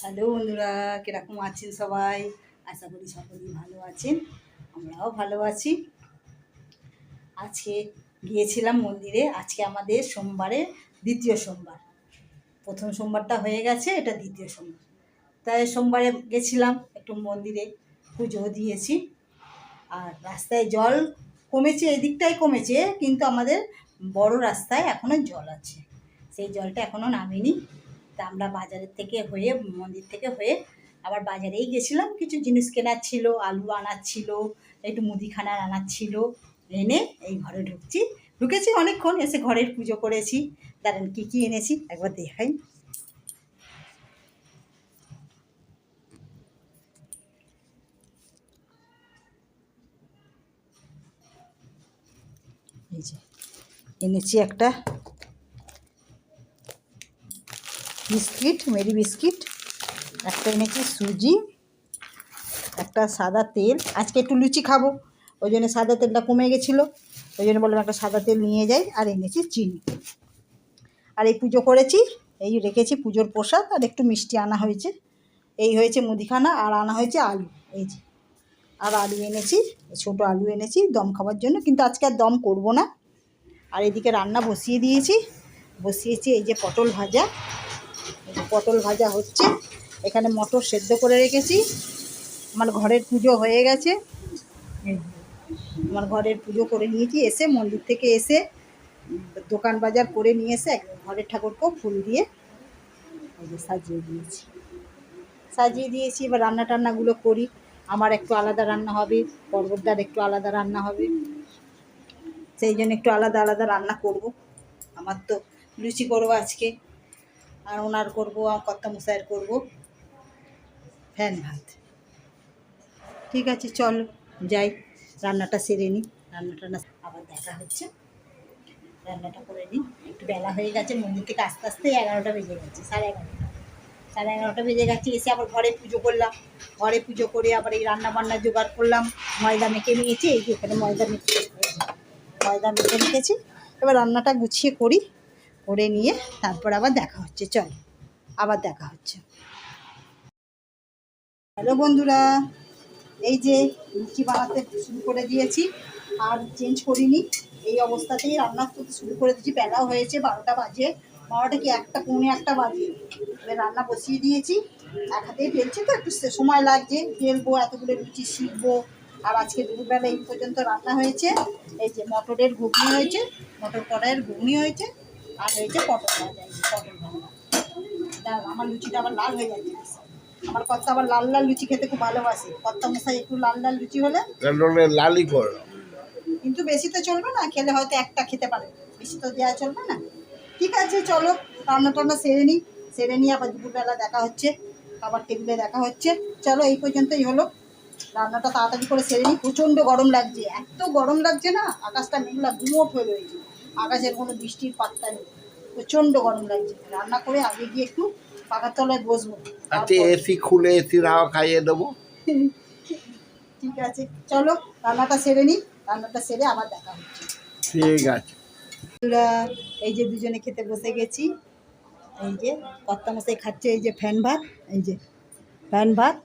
Hello বন্ধুরা, কীরকম আছেন সবাই? আশা করি সকলেই ভালো আছেন, আমরাও ভালো আছি। আজকে গিয়েছিলাম মন্দিরে, আজকে আমাদের সোমবারে দ্বিতীয় সোমবার। প্রথম সোমবারটা হয়ে গেছে, এটা দ্বিতীয় সোমবার। তাই সোমবারে গেছিলাম একটু মন্দিরে পুজো দিয়েছি। আর রাস্তায় জল কমেছে এদিকটাই কমেছে, কিন্তু আমাদের বড় রাস্তায় এখনও জল আছে। সেই জলটা এখনও নামেনি। তা আমরা বাজারের থেকে হয়ে, মন্দির থেকে হয়ে আবার বাজারেই গেছিলাম। কিছু জিনিস কেনার ছিল, আলু আনার ছিল, একটু মুদিখানার আনার ছিল, এনে এই ঘরে ঢুকছি। ঢুকেছি অনেকক্ষণ, এসে ঘরের পুজো করেছি। দাঁড়ান, কী কী এনেছি? একবার দেখাই। এনেছি একটা বিস্কিট, মেরি বিস্কিট, একটা এনেছি সুজি, একটা সাদা তেল। আজকে একটু লুচি খাব, ওই জন্য সাদা তেলটা কমে গেছিল। ওই জন্য বললাম একটা সাদা তেল নিয়ে যাই আর এনেছি চিনি। আর এই পুজো করেছি, এই রেখেছি পুজোর প্রসাদ আর একটু মিষ্টি আনা হয়েছে। এই হয়েছে মুদিখানা আর আনা হয়েছে আলু, এই যে। আর আলু এনেছি, ছোটো আলু এনেছি, দম খাবার জন্য, কিন্তু আজকে আর দম করব না। আর এদিকে রান্না বসিয়ে দিয়েছি, বসিয়েছি এই যে পটল ভাজা। পটল ভাজা হচ্ছে, এখানে মটর সেদ্ধ করে রেখেছি। আমার ঘরের পুজো হয়ে গেছে। আমার ঘরের পুজো করে নিয়েছি, এসে মন্দির থেকে এসে দোকান বাজার করে নিয়ে এসে ঘরের ঠাকুরকেও ফুল দিয়ে সাজিয়ে দিয়েছি। সাজিয়ে দিয়েছি, এবার রান্না টান্নাগুলো করি। আমার একটু আলাদা রান্না হবে, পর্বতদার একটু আলাদা রান্না হবে। সেই জন্য একটু আলাদা আলাদা রান্না করব। আমার তো লুচি করব আজকে, আর ওনার করব কর্তা মশাইয়ের করব। ফ্যান ভাত। ঠিক আছে, চলো, যাই। রান্নাটা সেরে নিই। রান্নাটা না আবার দেখা হচ্ছে। রান্নাটা করে নিই। একটু বেলা হয়ে গেছে, মন্দির থেকে আস্তে আস্তে এগারোটা বেজে গেছে, সাড়ে এগারোটা। সাড়ে এগারোটা বেজে গেছে, এসে আবার ঘরে পুজো করলাম। ঘরে পুজো করে আবার এই রান্না বান্না জোগাড় করলাম। ময়দা মেখে নিয়েছি, এই যে এখানে ময়দা মেখে ময়দা মেখে রেখেছি এবার রান্নাটা গুছিয়ে করি, করে নিয়ে তারপর আবার দেখা হচ্ছে। চল, আবার দেখা হচ্ছে। হ্যালো বন্ধুরা এই যে লুচি বানাতে শুরু করে দিয়েছি, আর চেঞ্জ করিনি। এই অবস্থাতেই রান্না করতে শুরু করে দিয়েছি। বেলাও হয়েছে বারোটা বাজে। বারোটা কি একটা, পৌনে একটা বাজে। এবার রান্না বসিয়ে দিয়েছি। এক হাতেই বেলছি তো, একটু সময় লাগছে। বেলবো এতগুলো লুচি শিখব। আর আজকে দুপুরবেলা এই পর্যন্ত রান্না হয়েছে। এই যে মটরের ঘুগনি হয়েছে, মটর কড়াইয়ের ঘুগনি হয়েছে, আর হয়েছে পটল পটল ভাজা। আমার লুচিটা আবার লাল হয়ে যাচ্ছে। আমার কর্তা আবার লাল লাল লুচি খেতে খুব ভালোবাসে। কর্তা মশাই একটু লাল লাল লুচি হলে? তাহলে লালি কর। কিন্তু বেশি তো চলবে না খেলে হয়তো একটা খেতে পারে। বেশি তো দেওয়া চলবে না। ঠিক আছে চলো রান্না টান্না সেরে নিই। সেরে নিয়ে আবার দুপুরবেলা দেখা হচ্ছে খাবার টেবিলে দেখা হচ্ছে। চলো এই পর্যন্তই হলো। রান্নাটা তাড়াতাড়ি করে সেরে নিই। প্রচণ্ড গরম লাগছে। এত গরম লাগছে না আকাশটা মেঘলা গুমোট হয়ে রয়েছে। আকাশের কোনো বৃষ্টির পাত্তা নেই। প্রচণ্ড গরম লাগছে। রান্না করে আগে গিয়ে একটু পাকার তলায় বসবো। তারপর- এসি খুলে এসির হাওয়া খাইয়ে দেবো। ঠিক আছে চলো রান্নাটা সেরে নিই রান্নাটা সেরে আবার দেখা হচ্ছে। ঠিক আছে। এই যে দুজনে খেতে বসে গেছি। এই যে কর্তা মশাই খাচ্ছে এই যে ফ্যান ভাত এই যে ফ্যান ভাত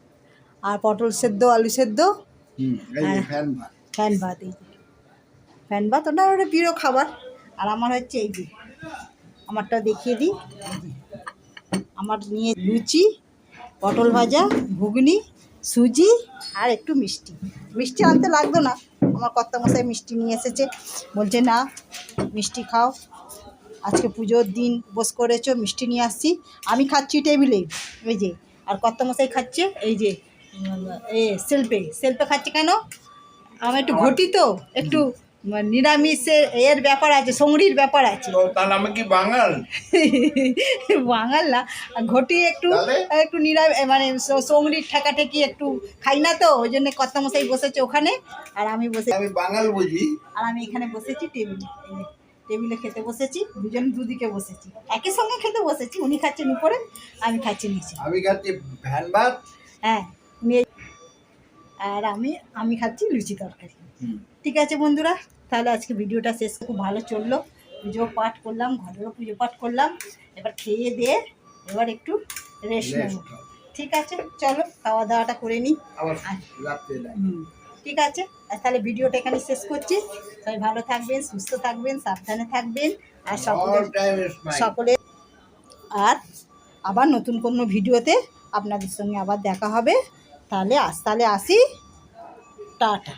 আর পটল সেদ্ধ আলু সেদ্ধ হ্যাঁ। ফ্যান ভাত। ফ্যান ভাত এই যে। ফ্যান ভাত ওটা ওটা প্রিয় খাবার। আর আমার হচ্ছে এই যে আমারটা দেখিয়ে দিই। এই যে। আমার নিয়ে লুচি, পটল ভাজা, ঘুগনি, সুজি আর একটু মিষ্টি। মিষ্টি আনতে লাগতো না। আমার কর্তা মশাই মিষ্টি নিয়ে এসেছে। বলছে, না, মিষ্টি খাও। আজকে পুজোর দিন বস করেছ, মিষ্টি নিয়ে আসছি। আমি খাচ্ছি টেবিলে। এই যে, আর কর্তা মশাই খাচ্ছে, এই যে এ, সেলফে। সেলফে খাচ্ছে কেন? আমার একটু ঘটি তো, একটু নিরামিষের এর ব্যাপার আছে সঙ্গড়ির ব্যাপার আছে। তাহলে আমি কি বাঙাল? বাঙাল না ঘটি একটু একটু নিরামিষ মানে সঙ্গড়ির ঠেকাঠেকি একটু খাই না তো ওই জন্য কর্তামশাই বসেছে ওখানে আর আমি বসে আমি বাঙাল বুঝি। আর আমি এখানে বসেছি টেবিলে টেবিলে খেতে বসেছি দুজন দুদিকে বসেছি। একই সঙ্গে খেতে বসেছি উনি খাচ্ছেন উপরে আমি খাচ্ছি নিচে। আমি খাচ্ছি ভ্যান ভাত। হ্যাঁ। আর আমি আমি খাচ্ছি লুচি তরকারি। ঠিক আছে বন্ধুরা তাহলে আজকে ভিডিওটা শেষ খুব ভালো চলল। পুজো পাঠ করলাম ঘরেরও পুজো পাঠ করলাম। এবার খেয়ে দিয়ে এবার একটু রেস্ট নেব। ঠিক আছে চলো খাওয়া দাওয়াটা করে নিই। ঠিক আছে। আর তাহলে ভিডিওটা এখানে শেষ করছি। সবাই ভালো থাকবেন সুস্থ থাকবেন সাবধানে থাকবেন। আর সকলে সকলে আর আবার নতুন কোনো ভিডিওতে আপনাদের সঙ্গে আবার দেখা হবে। তাহলে আজ তাহলে আসি টাটা